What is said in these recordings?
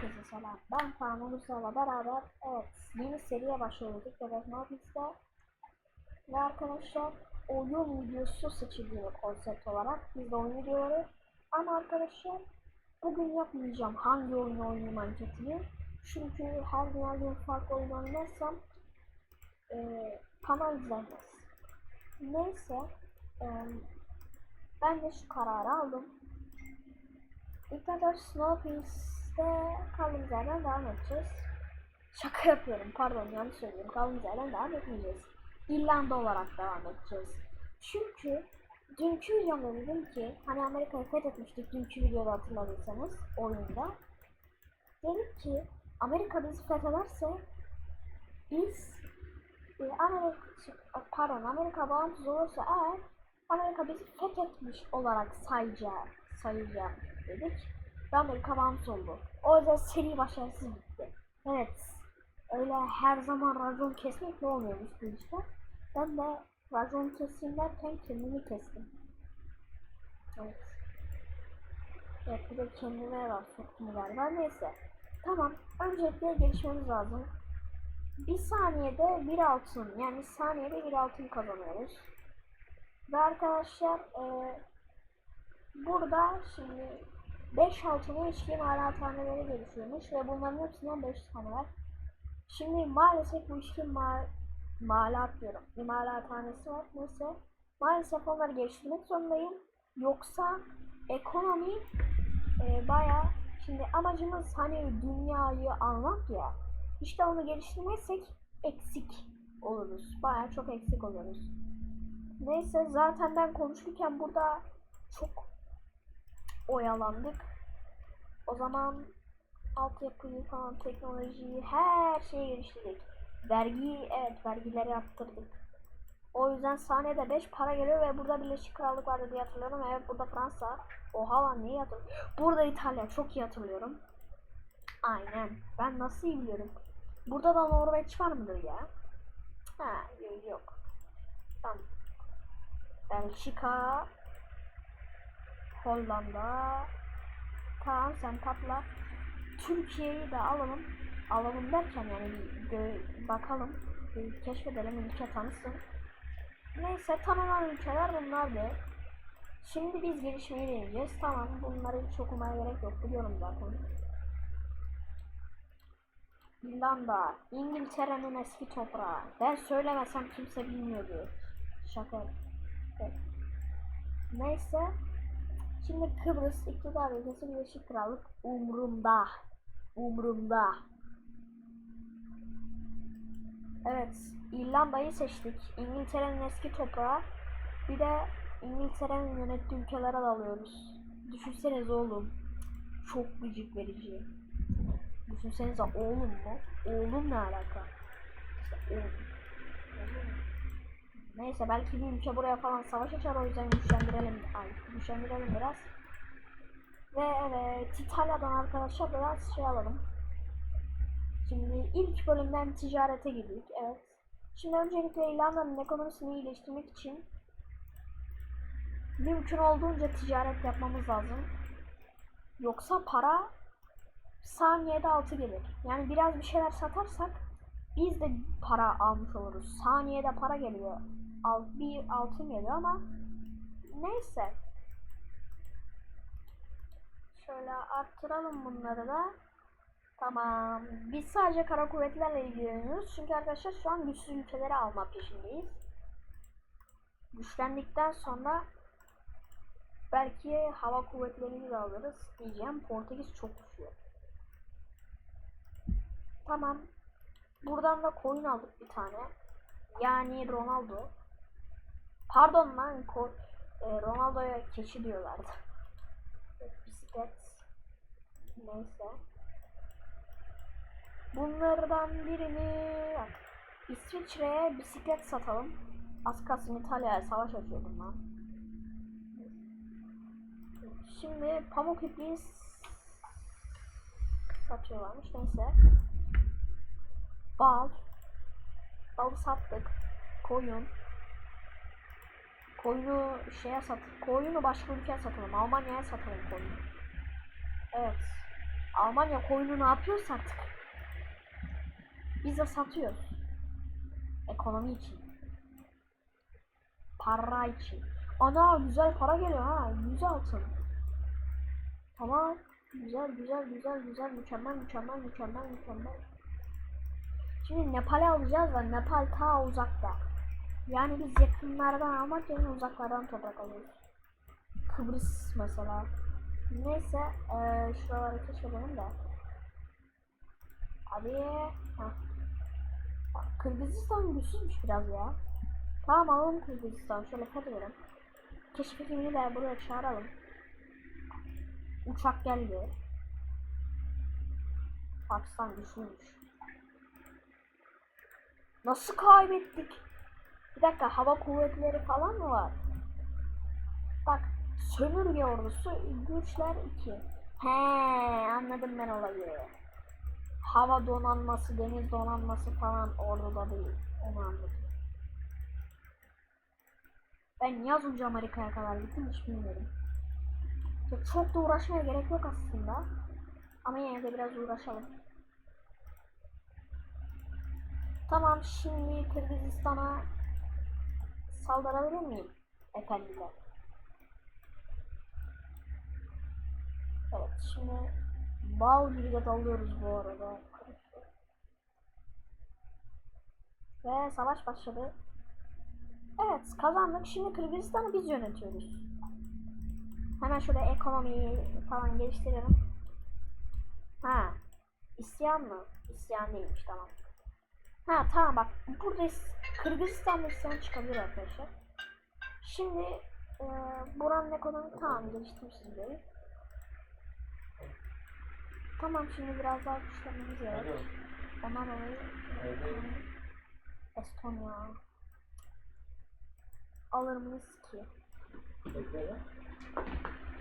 Herkese selam. Ben Kaan Ulusal'la beraber evet yeni seriye başlıyoruz. Evet Notice'de. Ve arkadaşlar oyun videosu seçiliyor konsept olarak. Biz de oyun videoları. Ama arkadaşlar bugün yapmayacağım hangi oyunu oynayayım anketini. Çünkü her gün her gün farklı oyun oynarsam eee kanal izlenmez. Neyse eee, ben de şu kararı aldım. İlk önce Snowpiece'de kaldığımız yerden devam edeceğiz. Şaka yapıyorum pardon yanlış söylüyorum. Kaldığımız yerden devam etmeyeceğiz. İrlanda olarak devam edeceğiz. Çünkü dünkü videomda dedim ki hani Amerika'yı fethetmiştik dünkü videoda hatırladıysanız oyunda. Dedik ki Amerika bizi fethederse biz e, Amerika pardon Amerika bağımsız olursa eğer Amerika bizi fethetmiş olarak sayacak, sayacak dedik. Ve Amerika bağımsız oldu. O yüzden seri başarısız bitti. Evet. Öyle her zaman racon kesmek ne oluyormuş bu işte. Ben de racon keseyim derken kendimi kestim. Evet. Evet bir de kendime var soktum galiba. Neyse. Tamam. Öncelikle gelişmemiz lazım. Bir saniyede bir altın yani saniyede bir altın kazanıyoruz. Ve arkadaşlar eee burada şimdi 5 altına içki imalathaneleri gelişiyormuş ve bunların hepsinden 5 tane var. Şimdi maalesef bu içki mal malat diyorum. İmalathanesi var. Neyse. Maalesef onları geliştirmek zorundayım. Yoksa ekonomi e, baya şimdi amacımız hani dünyayı almak ya. İşte onu geliştirmezsek eksik oluruz. Baya çok eksik oluruz. Neyse zaten ben konuşurken burada çok oyalandık. O zaman altyapıyı falan teknolojiyi her şeyi geliştirdik. Vergiyi evet vergileri arttırdık. O yüzden saniyede 5 para geliyor ve burada Birleşik Krallık vardı diye hatırlıyorum. Evet burada Fransa. Oha lan neyi hatırlıyorum. Burada İtalya çok iyi hatırlıyorum. Aynen. Ben nasıl iyi biliyorum. Burada da Norveç var mıdır ya? Ha yok. Tamam. Belçika, Hollanda. Tamam sen patla. Türkiye'yi de alalım. Alalım derken yani bakalım. Keşfedelim ülke tanısın. Neyse tanınan ülkeler bunlardı. Şimdi biz gelişmeyi deneyeceğiz. Tamam bunları hiç okumaya gerek yok. Biliyorum zaten. İrlanda, İngiltere'nin eski toprağı. Ben söylemesem kimse bilmiyordu. Şaka. Evet. Neyse. Şimdi Kıbrıs iktidar ülkesi Birleşik Krallık umurumda. Umurumda. Evet. İrlanda'yı seçtik. İngiltere'nin eski toprağı. Bir de İngiltere'nin yönettiği ülkelere dalıyoruz. Düşünsenize oğlum. Çok gıcık verici. Düşünsenize oğlum mu? Oğlum ne alaka? İşte oğlum. Oğlum. Neyse belki bir ülke buraya falan savaş açar o yüzden güçlendirelim. Ay güçlendirelim biraz. Ve evet İtalya'dan arkadaşlar biraz şey alalım. Şimdi ilk bölümden ticarete girdik. Evet. Şimdi öncelikle İrlanda'nın ekonomisini iyileştirmek için mümkün olduğunca ticaret yapmamız lazım. Yoksa para saniyede altı gelir. Yani biraz bir şeyler satarsak biz de para almış oluruz. Saniyede para geliyor. Al, bir altın geliyor ama neyse. Şöyle arttıralım bunları da. Tamam. Biz sadece kara kuvvetlerle ilgileniyoruz. Çünkü arkadaşlar şu an güçsüz ülkeleri alma peşindeyiz. Güçlendikten sonra belki hava kuvvetlerini de alırız diyeceğim. Portekiz çok güçlü. Tamam. Buradan da coin aldık bir tane. Yani Ronaldo. Pardon lan e, Ronaldo'ya keçi diyorlardı. Bisiklet. Neyse. Bunlardan birini. İsviçre'ye bisiklet satalım. Az kalsın İtalya'ya savaş açıyordum lan. Şimdi pamuk ipliği satıyorlarmış neyse. Bal. Balı sattık. Koyun. Koyunu şeye sat. Koyunu başka ülkeye satalım. Almanya'ya satalım koyunu. Evet. Almanya koyunu ne yapıyorsa artık. Biz de satıyoruz. Ekonomi için. Para için. Ana güzel para geliyor ha. Yüz altın. Tamam. Güzel güzel güzel güzel mükemmel mükemmel mükemmel mükemmel. Şimdi Nepal'i alacağız da Nepal ta uzakta. Yani biz yakınlardan almak yerine uzaklardan toprak alıyoruz. Kıbrıs mesela. Neyse eee şuraları keşfedelim de. Hadi. Heh. Kırgızistan güçsüzmüş biraz ya. Tamam alalım Kırgızistan. Şöyle fethederim. Keşfetini de buraya çağıralım. Uçak geldi. Pakistan güçlüymüş. Nasıl kaybettik? Bir dakika hava kuvvetleri falan mı var? Bak sömürge ordusu güçler 2. He anladım ben olayı. Hava donanması, deniz donanması falan orduda değil. Onu anladım. Ben niye önce Amerika'ya kadar gittim hiç bilmiyorum. Ya çok da uğraşmaya gerek yok aslında. Ama yine de biraz uğraşalım. Tamam şimdi Kırgızistan'a saldırabilir miyim efendiler? Evet şimdi bal gibi de dalıyoruz bu arada. Ve savaş başladı. Evet kazandık. Şimdi Kırgızistan'ı biz yönetiyoruz. Hemen şöyle ekonomiyi falan geliştirelim. Ha. İsyan mı? İsyan değilmiş tamam. Ha tamam bak burada is- Kırgızistan'da isyan çıkabilir arkadaşlar. Şimdi e, buranın ekonomi tamam geliştirmişiz böyle. Tamam şimdi biraz daha güçlenmemiz gerek. Ondan dolayı Estonya alır mıyız ki?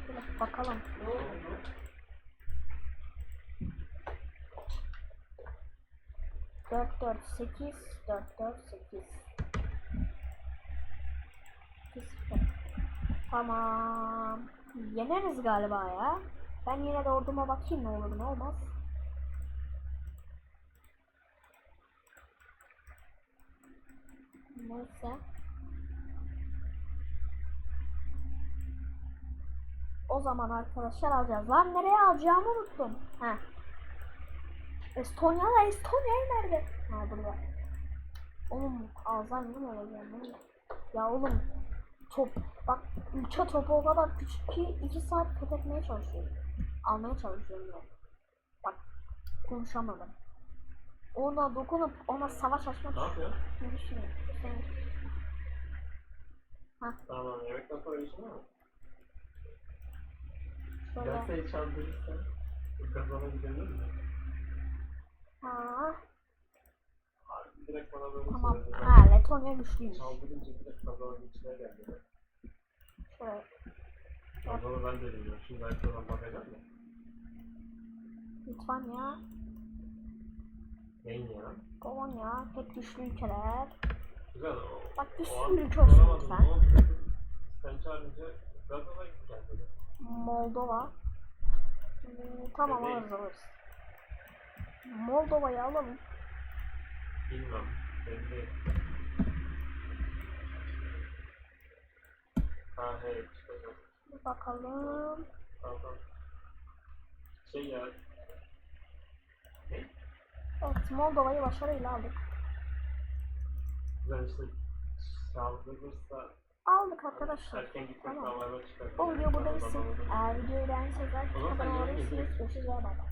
Şöyle bakalım. Dört dört sekiz dört dört sekiz. Tamam. Yeneriz galiba ya. Ben yine de orduma bakayım ne olur ne olmaz. Neyse. O zaman arkadaşlar alacağız. Lan nereye alacağımı unuttum. Ha. Estonya da Estonya'yı nerede? Ha burada. Oğlum Alzheimer mı olacağım? Ya oğlum top bak ülke topu o kadar küçük ki 2 saat fethetmeye çalışıyorum. Almaya çalışıyorum ben. Bak konuşamadım. Ona dokunup ona savaş açmak Ne yapıyorsun? ne düşünüyorsun? Sen Tamam, yemekten sonra işin var mı? şöyle Gelseydi çaldırırsan kazana gidebilir mi? Ha tamam. Ha Letonya güçlüymüş. Çaldırınca direkt kazanın içine geldi. Şöyle Kazanı ben de bilmiyorum. Şimdi ben şuradan bakacağım da. Litvanya, Neyin ya? Polonya, hep güçlü ülkeler. Güzel o. Bak sürü ülke olsun lütfen. Sen çağırınca gazana geldi. Moldova. Hmm, tamam Bebeğim. alırız alırız. Moldova'yı alalım. Bilmem. Belli. Ha çıkacağım. Bir bakalım. Tamam. Şey ya. Ne? Evet Moldova'yı başarıyla aldık. Güzel işte çaldırırsa Aldık arkadaşlar. erken gitmek Tamam. Bu video burada bitsin. Eğer videoyu beğendiyseniz O zaman abone olabilirsiniz. geliyorsun. Görüşürüz. Bay bay.